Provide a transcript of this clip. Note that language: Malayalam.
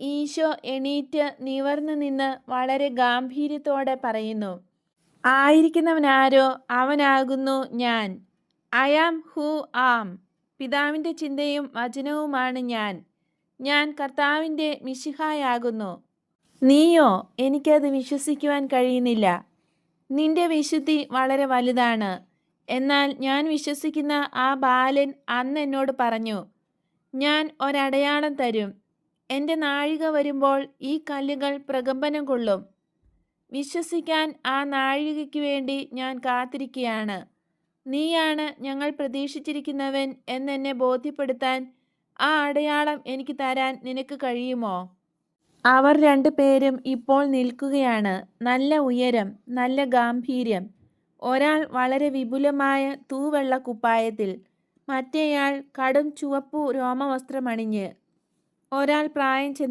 ഈശോ എണീറ്റ് നിവർന്നു നിന്ന് വളരെ ഗാംഭീര്യത്തോടെ പറയുന്നു ആയിരിക്കുന്നവനാരോ അവനാകുന്നു ഞാൻ. ഐ ആം ഹൂ ആം പിതാവിന്റെ ചിന്തയും വചനവുമാണ് ഞാൻ. ഞാൻ കർത്താവിന്റെ മിശിഹായാകുന്നു. നീയോ എനിക്കത് വിശ്വസിക്കുവാൻ കഴിയുന്നില്ല. നിന്റെ വിശുദ്ധി വളരെ വലുതാണ്. എന്നാൽ ഞാൻ വിശ്വസിക്കുന്ന ആ ബാലൻ അന്ന് എന്നോട് പറഞ്ഞു ഞാൻ ഒരടയാളം തരും. എന്റെ നാഴിക വരുമ്പോൾ ഈ കല്ലുകൾ പ്രകമ്പനം കൊള്ളും. വിശ്വസിക്കാൻ ആ നാഴികയ്ക്ക് വേണ്ടി ഞാൻ കാത്തിരിക്കുകയാണ് നീയാണ് ഞങ്ങൾ പ്രതീക്ഷിച്ചിരിക്കുന്നവൻ എന്നെന്നെ ബോധ്യപ്പെടുത്താൻ ആ അടയാളം എനിക്ക് തരാൻ നിനക്ക് കഴിയുമോ? അവർ രണ്ടുപേരും ഇപ്പോൾ നിൽക്കുകയാണ്. നല്ല ഉയരം നല്ല ഗാംഭീര്യം. ഒരാൾ വളരെ വിപുലമായ തൂവെള്ള കുപ്പായത്തിൽ മറ്റേയാൾ കടും ചുവപ്പു രോമവസ്ത്രമണിഞ്ഞ്. ഒരാൾ പ്രായം ചെന്ന